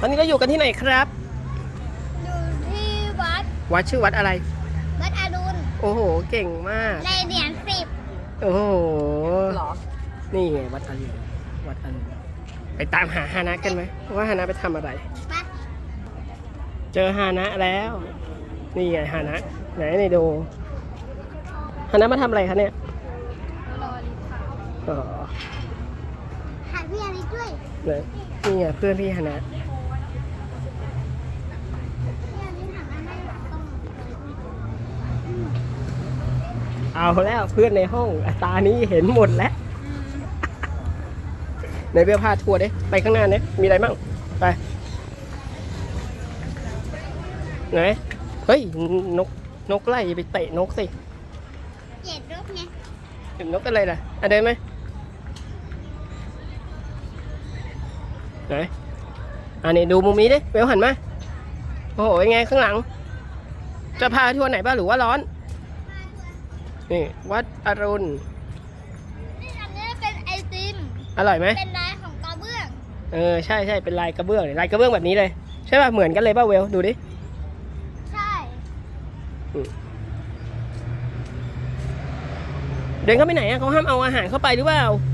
ตอนนี้เราอยู่กันที่ไหนครับ อยู่ที่วัด วัดชื่อวัดอะไร วัดอรุณ โอ้โห เก่งมาก ในเหรียญสิบโอ้โห หรอ นี่ไงวัดอรุณวัดอรุณไปตามหาฮานะกันไหมว่าฮานะไปทำอะไรวัดเจอฮานะแล้ว นี่ไงฮานะไหนนี่ดูฮานะมาทำอะไรคะเนี่ยรอลิค่ะอ๋อหาพี่อาริด้วยไหนนี่ไงเพื่อนพี่ฮานะ พี่อาริถามว่าไม่ต้อง เอาแล้วเพื่อนในห้องตานี้เห็นหมดแล้วในเบลพาทัวร์เด้ไปข้างหน้าเนี้มีอะไรบ้างไปไหนเฮ้ยนกนกไล่อย่าไปเตะนกสิเจ็ดรูปไงเห็นนกอะไรล่ะอะเดินไหมไหนอันนี้ดูมุมนี้ดิเบลหันมาโอ้โหเป็นไงข้างหลัง จะพาทัวร์ไหนบ้างหรือว่าร้อน นี่ วัดอรุณ นี่อันนี้เป็นไอติม อร่อยไหมเป็นลายของกระเบื้อง เออใช่ใช่เป็นลายกระเบื้องเลยลายกระเบื้องแบบนี้เลย ใช่ป่ะเหมือนกันเลยป่ะเวลดูดิใช่เดินเข้าไปไหนอะเขาห้ามเอาอาหารเข้าไปหรือเปล่าไ